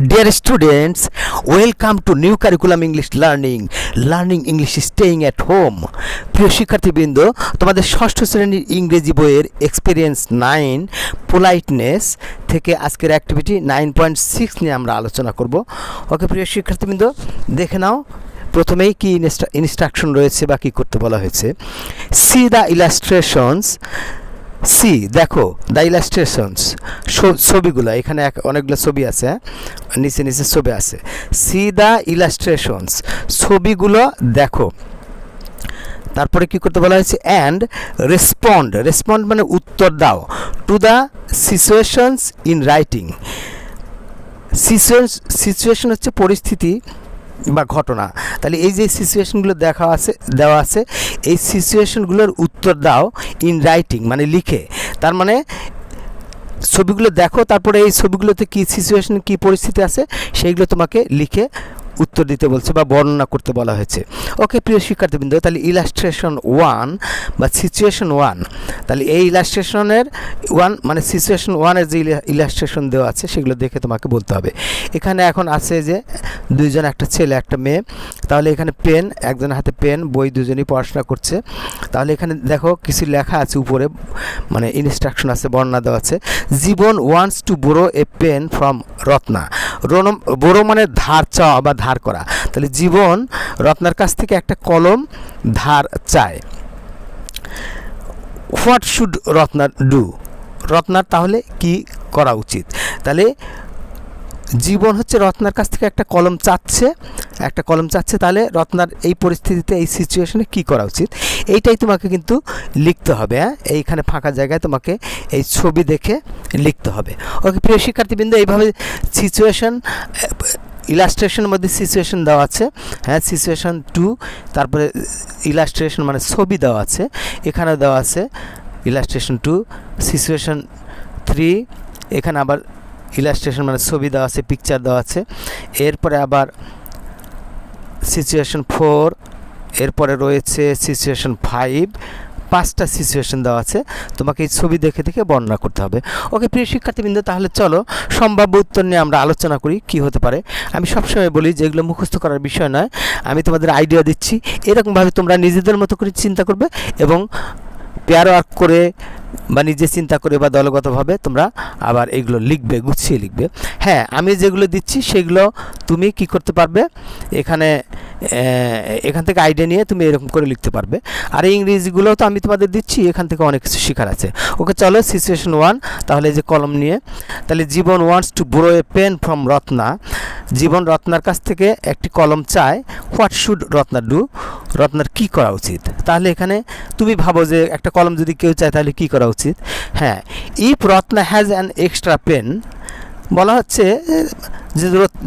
Dear students, welcome to new curriculum English learning. Learning English staying at home. প্রিয় শিক্ষার্থীবৃন্দ তোমাদের ষষ্ঠ শ্রেণির ইংরেজি বইয়ের এক্সপিরিয়েন্স নাইন পোলাইটনেস থেকে আজকের অ্যাক্টিভিটি নাইন পয়েন্ট সিক্স নিয়ে আমরা আলোচনা করব ওকে প্রিয় শিক্ষার্থীবৃন্দ দেখে নাও প্রথমেই কি ইনস্ট্রাকশন রয়েছে বা কী করতে বলা হয়েছে সি দ্য ইলাস্ট্রেশনস সি, দেখো দ্য ইলাস্ট্রেশনস ছবিগুলো, এখানে এক, অনেকগুলো ছবি আছে হ্যাঁ? নিচে নিচে ছবি আছে। সি দ্য ইলাস্ট্রেশনস ছবিগুলো দেখো। তারপরে কি করতে বলা হয়েছে? অ্যান্ড রেসপন্ড রেসপন্ড মানে উত্তর দাও। To the situations in writing situation situation হচ্ছে পরিস্থিতি বা ঘটনা। তাহলে এই যে সিচুয়েশনগুলো দেখা আছে, দেওয়া আছে, এই সিচুয়েশনগুলোর উত্তর দাও ইন রাইটিং মানে লিখে। তার মানে ছবিগুলো দেখো, তারপরে এই ছবিগুলোতে কী সিচুয়েশন কী পরিস্থিতি আছে, সেইগুলো তোমাকে লিখে উত্তর দিতে বলছে বা বর্ণনা করতে বলা হয়েছে। ওকে প্রিয় শিক্ষার্থীবৃন্দ, তাহলে ইলাস্ট্রেশন ওয়ান বা সিচুয়েশন ওয়ান তাহলে এই ইলাস্ট্রেশনের ওয়ান মানে সিচুয়েশন ওয়ানের যে ইলাস্ট্রেশন দেওয়া আছে, সেগুলো দেখে তোমাকে বলতে হবে। এখানে এখন আছে যে দুইজন একটা ছেলে, একটা মেয়ে, তাহলে এখানে পেন একজনের হাতে পেন বই দুজনই পড়াশোনা করছে। তাহলে এখানে দেখো কিছু লেখা আছে উপরে মানে ইনস্ট্রাকশন আছে, বর্ণনা দেওয়া আছে। Jiban wants to borrow a pen from Ratna. রোনম borrow মানে ধার চাওয়া বা ধার করা। তাহলে জীবন রত্নার কাছ থেকে একটা কলম ধার চায়। হোয়াট শুড রত্নার ডু রত্নার তাহলে কি করা উচিত? তাহলে জীবন হচ্ছে রত্নার কাছ থেকে একটা কলম চাচ্ছে। একটা কলম চাচ্ছে তাহলে রত্নার এই পরিস্থিতিতে, এই সিচুয়েশনে কি করা উচিত? এইটাই তোমাকে কিন্তু লিখতে হবে হ্যাঁ? এইখানে ফাঁকা জায়গায় তোমাকে এই ছবি দেখে লিখতে হবে। ওকে প্রিয় শিক্ষার্থীবৃন্দ, এইভাবে সিচুয়েশন ইলাস্ট্রেশনের মধ্যে সিচুয়েশন দেওয়া আছে। হ্যাঁ সিচুয়েশন টু তারপরে ইলাস্ট্রেশন মানে ছবি দেওয়া আছে। এখানে দেওয়া আছে ইলাস্ট্রেশন টু সিচুয়েশন থ্রি এখানে আবার ইলাস্ট্রেশন মানে ছবি দেওয়া আছে পিকচার দেওয়া আছে। এরপরে আবার সিচুয়েশন ফোর এরপরে রয়েছে সিচুয়েশন ফাইভ পাঁচটা সিচুয়েশন দেওয়া আছে। তোমাকে এই ছবি দেখে দেখে বর্ণনা করতে হবে। ওকে, প্রিয় শিক্ষার্থীবৃন্দ, তাহলে চলো সম্ভাব্য উত্তর নিয়ে আমরা আলোচনা করি, কি হতে পারে? আমি সবসময় বলি যে এগুলো মুখস্থ করার বিষয় নয়। আমি তোমাদের আইডিয়া দিচ্ছি। এরকমভাবে তোমরা নিজেদের মতো করে চিন্তা করবে এবং পেয়ার ওয়ার্ক করে বা নিজে চিন্তা করে বা দলগতভাবে তোমরা আবার এগুলো লিখবে, গুছিয়ে লিখবে। হ্যাঁ আমি যেগুলো দিচ্ছি সেগুলো তুমি কি করতে পারবে? এখানে এখান থেকে আইডিয়া নিয়ে তুমি এরকম করে লিখতে পারবে। আর এই ইংরেজিগুলোও তো আমি তোমাদের দিচ্ছি, এখান থেকে অনেক কিছু শেখার আছে। ওকে, চলো সিচুয়েশন ওয়ান তাহলে যে কলম নিয়ে, তাহলে Jibon wants to borrow a pen from Ratna. Jibon রত্নার কাছ থেকে একটি কলম চায় হোয়াট শুড রত্না ডু রত্নার কি করা উচিত? তাহলে এখানে তুমি ভাবো যে একটা কলম যদি কেউ চায়, তাহলে কি করা উচিত? হ্যাঁ if Ratna has an extra pen বলা হচ্ছে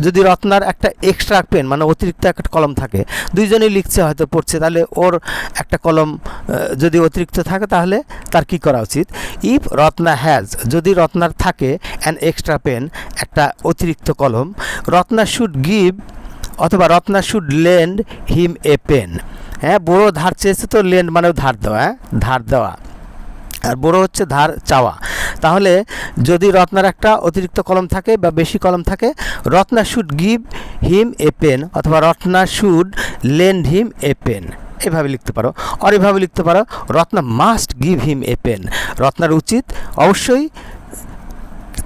যদি রত্নার একটা এক্সট্রা পেন মানে অতিরিক্ত একটা কলম থাকে, দুইজনেই লিখছে, হয়তো পড়ছে, তাহলে ওর একটা কলম যদি অতিরিক্ত থাকে, তাহলে তার কি করা উচিত? ইফ রত্না হ্যাজ যদি রত্নার থাকে অ্যান এক্সট্রা পেন একটা অতিরিক্ত কলম, রত্না শুড গিভ অথবা Ratna should lend him a pen হ্যাঁ বড়ো ধার চেয়েছে তো লেন্ড মানেও ধার দেওয়া হ্যাঁ? ধার দেওয়া। আর বড় হচ্ছে ধার চাওয়া। তাহলে যদি রত্নার একটা অতিরিক্ত কলম থাকে বা বেশি কলম থাকে, Ratna should give him a pen অথবা Ratna should lend him a pen এভাবে লিখতে পারো। আর এভাবে লিখতে পারো, Ratna must give him a pen রত্নার উচিত অবশ্যই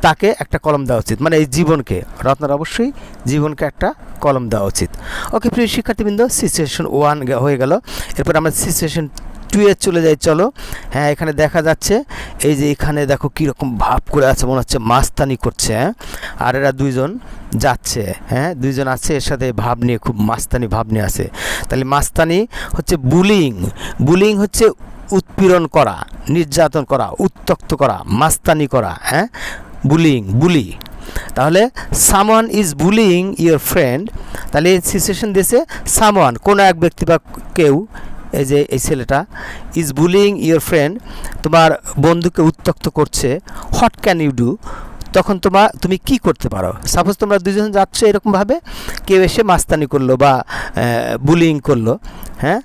তাকে একটা কলম দেওয়া উচিত মানে এই জীবনকে। রত্নার অবশ্যই জীবনকে একটা কলম দেওয়া উচিত। ওকে প্রিয় শিক্ষার্থীবৃন্দ সিচুয়েশন ওয়ান হয়ে গেল। এরপর আমরা সিচুয়েশন টুয়ে চলে যাই, চলো। হ্যাঁ এখানে দেখা যাচ্ছে, এই যে এখানে দেখো কীরকম ভাব করে আছে, মনে হচ্ছে মাস্তানি করছে হ্যাঁ? আর এরা দুইজন যাচ্ছে হ্যাঁ? দুইজন আছে, এর সাথে ভাব নিয়ে, খুব মাস্তানি ভাব নিয়ে আছে। তাহলে মাস্তানি হচ্ছে বুলিং। বুলিং হচ্ছে উৎপীড়ন করা, নির্যাতন করা উত্তক্ত করা, মাস্তানি করা হ্যাঁ? Bullying, bully. তাহলে, someone is bullying your friend. তাহলে এই সিচুয়েশন দিয়েছে সামওয়ান, কোনো এক ব্যক্তি বা কেউ এই যে এই ছেলেটা ইজ বুলিং ইয়োর ফ্রেন্ড তোমার বন্ধুকে উত্তক্ত করছে হোয়াট ক্যান ইউ ডু তখন তোমার তুমি কি করতে পারো? সাপোজ তোমরা দুজন যাচ্ছ এরকমভাবে, কেউ এসে মাস্তানি করল বা বুলিং করল হ্যাঁ?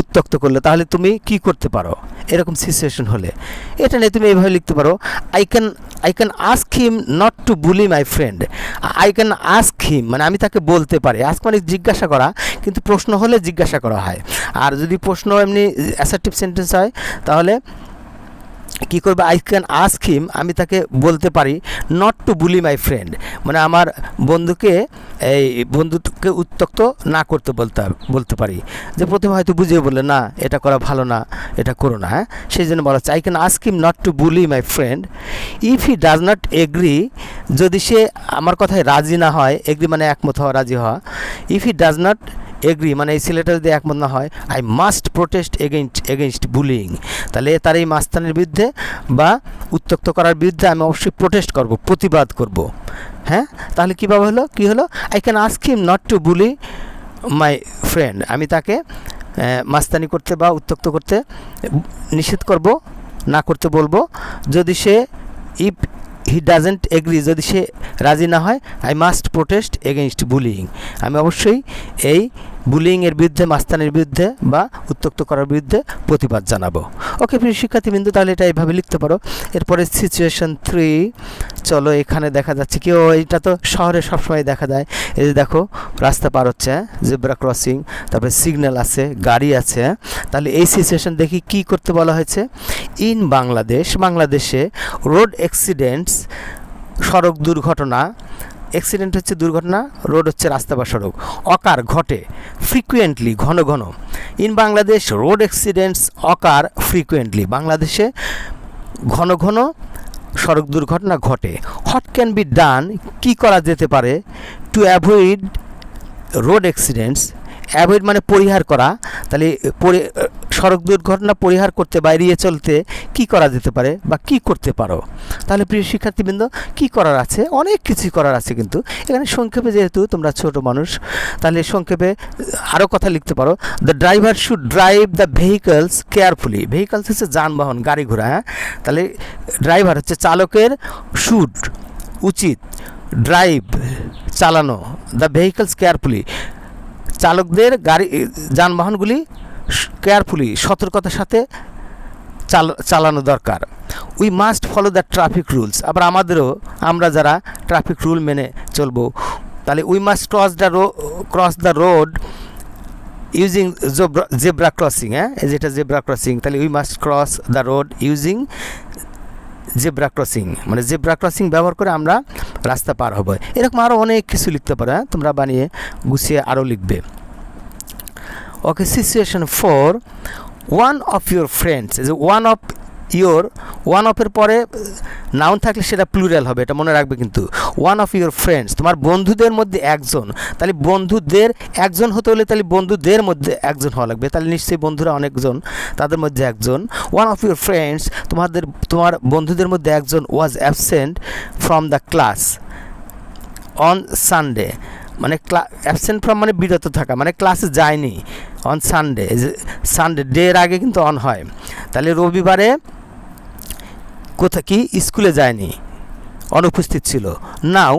উত্তক্ত করলে, তাহলে তুমি কি করতে পারো? এরকম সিচুয়েশন হলে। এটা নিয়ে তুমি এইভাবে লিখতে পারো I can I can ask him not to bully my friend I can ask him মানে আমি তাকে বলতে পারি। আস্ক মানে জিজ্ঞাসা করা, কিন্তু প্রশ্ন হলে জিজ্ঞাসা করা হয়। আর যদি প্রশ্ন এমনি অ্যাসার্টিভ সেন্টেন্স হয়, তাহলে কি করবে? আই ক্যান আস্ক হিম আমি তাকে বলতে পারি not to bully my friend মানে আমার বন্ধুকে, এই বন্ধুকে উত্তক্ত না করতে বলতে বলতে পারি। যে প্রথমে হয়তো বুঝিয়ে বললে, না, এটা করা ভালো না, এটা করো না হ্যাঁ? সেই জন্য বলা হচ্ছে I can ask him not to bully my friend if he does not agree যদি সে আমার কথায় রাজি না হয় এগ্রি মানে একমত হওয়া, রাজি হওয়া if he does not agree মানে এই ছেলেটা যদি একমত না হয় I must protest against against bullying তাহলে তার এই মাস্তানের বিরুদ্ধে বা উত্তক্ত করার বিরুদ্ধে আমি অবশ্যই প্রোটেস্ট করব, প্রতিবাদ করব। হ্যাঁ? তাহলে কীভাবে হলো? কী হলো? I can ask him not to bully my friend আমি তাকে মাস্তানি করতে বা উত্তক্ত করতে নিষেধ করব, না করতে বলব। যদি সে ইফ হি ডাজেন্ট এগ্রি যদি সে রাজি না হয় I must protest against bullying আমি অবশ্যই এই বুলিংয়ের বিরুদ্ধে, মাস্তানের বিরুদ্ধে বা উত্তক্ত করার বিরুদ্ধে প্রতিবাদ জানাব। ওকে প্রিয় শিক্ষার্থীবৃন্দু, তাহলে এটা এইভাবে লিখতে পারো। এরপরে সিচুয়েশন থ্রি চলো এখানে দেখা যাচ্ছে কেউ এটা তো শহরে সবসময় দেখা যায়। এই যে দেখো, রাস্তা পার হচ্ছে জেব্রা ক্রসিং তারপরে সিগন্যাল আছে, গাড়ি আছে। তাহলে এই সিচুয়েশন দেখি কি করতে বলা হয়েছে? ইন বাংলাদেশ বাংলাদেশে রোড অ্যাক্সিডেন্টস সড়ক দুর্ঘটনা অ্যাক্সিডেন্ট হচ্ছে দুর্ঘটনা রোড হচ্ছে রাস্তা বা সড়ক। অকার ঘটে ফ্রিকুয়েন্টলি ঘন ঘন। In Bangladesh road accidents occur frequently বাংলাদেশে ঘন ঘন সড়ক দুর্ঘটনা ঘটে। হোয়াট ক্যান বি ডান কী করা যেতে পারে? To avoid road accidents avoid মানে পরিহার করা। তাহলে সড়ক দুর্ঘটনা পরিহার করতে বা চলতে কি করা যেতে পারে বা কি করতে পারো? তাহলে প্রিয় শিক্ষার্থীবৃন্দ, কি করার আছে? অনেক কিছুই করার আছে কিন্তু। এখানে সংক্ষেপে যেহেতু তোমরা ছোট মানুষ, তাহলে সংক্ষেপে আরও কথা লিখতে পারো। The driver should drive the vehicles carefully vehicles হচ্ছে যানবাহন, গাড়ি ঘোড়া হ্যাঁ? তাহলে ড্রাইভার হচ্ছে চালকের শুড উচিত ড্রাইভ চালানো। দ্য ভেহিকলস কেয়ারফুলি চালকদের গাড়ি, যানবাহনগুলি কেয়ারফুলি সতর্কতার সাথে চাল, চালানো দরকার। We must follow the traffic rules আবার আমাদেরও আমরা যারা ট্রাফিক রুল মেনে চলবো, তাহলে we must cross the road cross the road using zebra crossing হ্যাঁ? যেটা জেব্রা ক্রসিং তাহলে we must cross the road using zebra crossing মানে জেব্রা ক্রসিং ব্যবহার করে আমরা রাস্তা পার হব। এরকম আরও অনেক কিছু লিখতে পারো হ্যাঁ? তোমরা বানিয়ে গুছিয়ে আরও লিখবে। Okay situation four one of your friends যে ওয়ান অফ ইয়োর ওয়ান অফের পরে নাউন থাকলে সেটা প্লুরাল হবে, এটা মনে রাখবে কিন্তু। ওয়ান অফ ইউর ফ্রেন্ডস তোমার বন্ধুদের মধ্যে একজন, তাহলে বন্ধুদের একজন হতে হলে তাহলে বন্ধুদের মধ্যে একজন হওয়া লাগবে। তাহলে নিশ্চয়ই বন্ধুরা অনেকজন, তাদের মধ্যে একজন। ওয়ান অফ ইউর ফ্রেন্ডস তোমাদের, তোমার বন্ধুদের মধ্যে একজন was absent from the class on Sunday মানে অ্যাবসেন্ট ফ্রম মানে বিরত থাকা মানে ক্লাসে যায়নি। অন সানডে সানডে ডের আগে কিন্তু অন হয়। তাহলে রবিবারে কোথা, কি স্কুলে যায়নি? অনুপস্থিত ছিল। নাও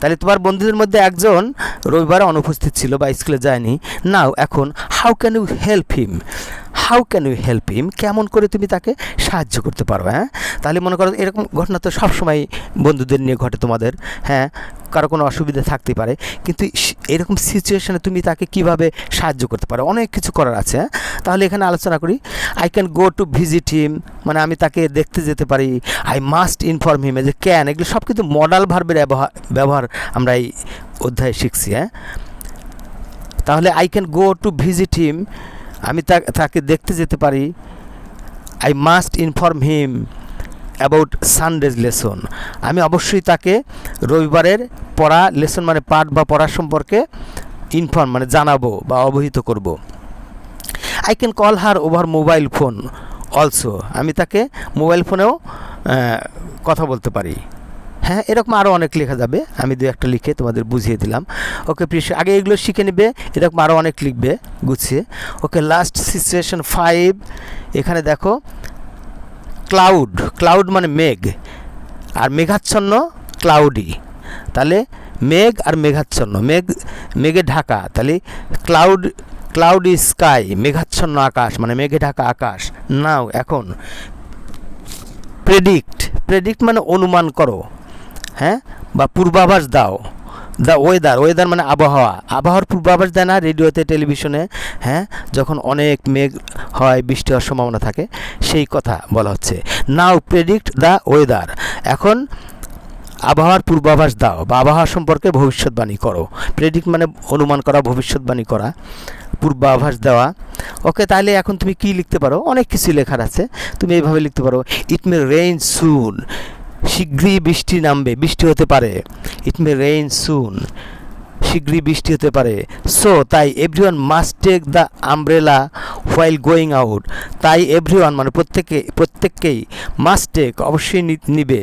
তাহলে তোমার বন্ধুদের মধ্যে একজন রবিবারে অনুপস্থিত ছিল বা স্কুলে যায়নি। নাও এখন how can you help him how can you help him কেমন করে তুমি তাকে সাহায্য করতে পারো হ্যাঁ? তাহলে মনে করো এরকম ঘটনা তো সবসময় বন্ধুদের নিয়ে ঘটে তোমাদের হ্যাঁ? কারও কোনো অসুবিধা থাকতে পারে, কিন্তু এরকম সিচুয়েশানে তুমি তাকে কীভাবে সাহায্য করতে পারো? অনেক কিছু করার আছে হ্যাঁ? তাহলে এখানে আলোচনা করি। I can go to visit him মানে আমি তাকে দেখতে যেতে পারি। আই মাস্ট ইনফর্ম হিম যে ক্যান এগুলো সব কিন্তু মডাল ভার্বের ব্যবহার ব্যবহার আমরা এই অধ্যায়ে শিখছি হ্যাঁ? তাহলে I can go to visit him আমি তাকে দেখতে যেতে পারি। I must inform him about Sunday's lesson আমি অবশ্যই তাকে রবিবারের পড়া লেসন মানে পাঠ বা পড়া সম্পর্কে ইনফর্ম মানে জানাব বা অবহিত করব। I can call her over mobile phone also আমি তাকে মোবাইল ফোনেও কথা বলতে পারি। হ্যাঁ এরকম আরও অনেক লেখা যাবে। আমি দু একটা লিখে তোমাদের বুঝিয়ে দিলাম। ওকে, প্রিয় আগে এগুলো শিখে নেবে, এরকম আরও অনেক লিখবে, গুছিয়ে। ওকে লাস্ট সিচুয়েশন ফাইভ এখানে দেখো ক্লাউড ক্লাউড মানে মেঘ, আর মেঘাচ্ছন্ন ক্লাউডি তাহলে মেঘ আর মেঘাচ্ছন্ন, মেঘ, মেঘে ঢাকা। তাহলে ক্লাউড ক্লাউডি স্কাই মেঘাচ্ছন্ন আকাশ মানে মেঘে ঢাকা আকাশ। নাও এখন প্রেডিক্ট প্রেডিক্ট মানে অনুমান করো। হ্যাঁ? বা পূর্বাভাস দাও। দ্য ওয়েদার ওয়েদার মানে আবহাওয়া। আবহাওয়ার পূর্বাভাস দেয় না রেডিওতে, টেলিভিশনে হ্যাঁ? যখন অনেক মেঘ হয়, বৃষ্টি হওয়ার সম্ভাবনা থাকে, সেই কথা বলা হচ্ছে। নাও প্রেডিক্ট দ্য ওয়েদার এখন আবহাওয়ার পূর্বাভাস দাও বা আবহাওয়া সম্পর্কে ভবিষ্যৎবাণী করো। প্রেডিক্ট মানে অনুমান করা, ভবিষ্যৎবাণী করা, পূর্বাভাস দেওয়া। ওকে তাহলে এখন তুমি কি লিখতে পারো? অনেক কিছু লেখার আছে। তুমি এইভাবে লিখতে পারো ইট মে রেইন সুন শীঘ্রই বৃষ্টি নামবে, বৃষ্টি হতে পারে। ইট মে রেইন সুন শীঘ্রই বৃষ্টি হতে পারে। সো তাই everyone must take the umbrella while going out তাই এভরিওয়ান মানে প্রত্যেকে, প্রত্যেককেই মাস্ট টেক অবশ্যই নিবে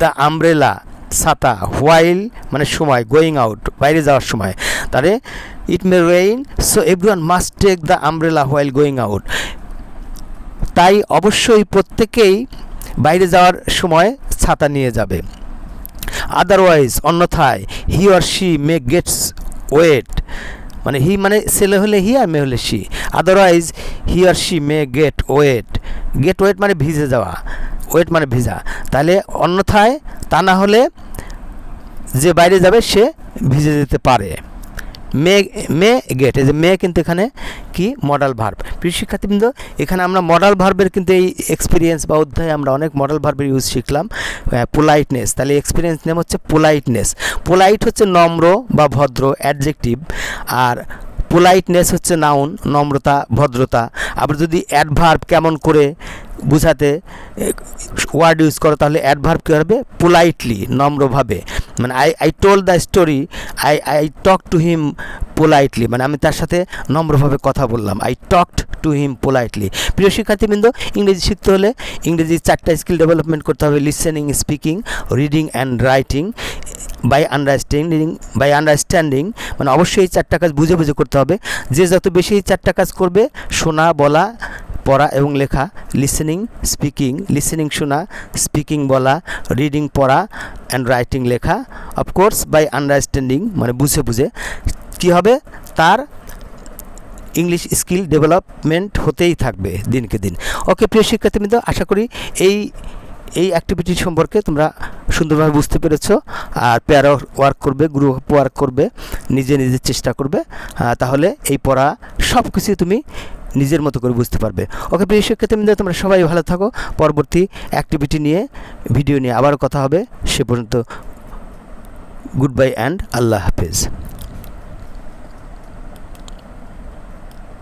দ্য আমব্রেলা ছাতা হোয়াইল মানে সময় গোয়িং আউট বাইরে যাওয়ার সময়। তাহলে it may rain so everyone must take the umbrella while going out তাই অবশ্যই প্রত্যেকেই বাইরে যাওয়ার সময় ছাতা নিয়ে যাবে। আদারওয়াইজ অন্যথায় he or she may gets wet মানে হি মানে ছেলে হলে হি আর মেয়ে হলে she otherwise he R she may get wet get wet মানে ভিজে যাওয়া। ওয়েট মানে ভিজা। তাহলে অন্যথায় তা না হলে যে বাইরে যাবে সে ভিজে যেতে পারে। মে মে গেট এই যে মে কিন্তু এখানে কি? মডাল ভার্ব প্রিয় শিক্ষার্থীবৃন্দ, এখানে আমরা মডাল ভার্বের কিন্তু এই এক্সপিরিয়েন্স বা অধ্যায়ে আমরা অনেক মডাল ভার্বের ইউজ শিখলাম। পোলাইটনেস তাহলে এক্সপিরিয়েন্স নেম হচ্ছে পোলাইটনেস পোলাইট হচ্ছে নম্র বা ভদ্র অ্যাডজেক্টিভ আর পোলাইটনেস হচ্ছে নাউন নম্রতা, ভদ্রতা। আবার যদি অ্যাডভার্ব কেমন করে বুঝাতে ওয়ার্ড ইউজ করো, তাহলে অ্যাডভার্ব কী হবে? পোলাইটলি নম্রভাবে। মানে I I told the story I I talk to him politely মানে আমি তার সাথে নম্রভাবে কথা বললাম। I talked to him politely প্রিয় শিক্ষার্থীবৃন্দ, ইংরেজি শিখতে হলে ইংরেজি চারটা স্কিল ডেভেলপমেন্ট করতে হবে। Listening speaking reading and writing by understanding by understanding মানে অবশ্যই এই চারটা কাজ বুঝে বুঝে করতে হবে। যে যত বেশি এই চারটা কাজ করবে, শোনা, বলা পড়া এবং লেখা লিসেনিং স্পিকিং লিসেনিং শোনা স্পিকিং বলা রিডিং পড়া অ্যান্ড রাইটিং লেখা অফকোর্স বাই আন্ডারস্ট্যান্ডিং মানে বুঝে বুঝে, কী হবে? তার ইংলিশ স্কিল ডেভেলপমেন্ট হতেই থাকবে দিনকে দিন। ওকে প্রিয় শিক্ষার্থীবৃন্দ, আশা করি এই এই অ্যাক্টিভিটি সম্পর্কে তোমরা সুন্দরভাবে বুঝতে পেরেছ। আর পেয়ার ওয়ার্ক করবে গ্রুপ ওয়ার্ক করবে, নিজে নিজে চেষ্টা করবে। তাহলে এই পড়া সব কিছুই তুমি নিজের মতো করে বুঝতে পারবে। ওকে প্রিয় শিক্ষার্থীবৃন্দ, তোমরা সবাই ভালো থাকো। পরবর্তী অ্যাক্টিভিটি নিয়ে ভিডিও নিয়ে আবার কথা হবে। সে পর্যন্ত গুড বাই অ্যান্ড আল্লাহ হাফেজ।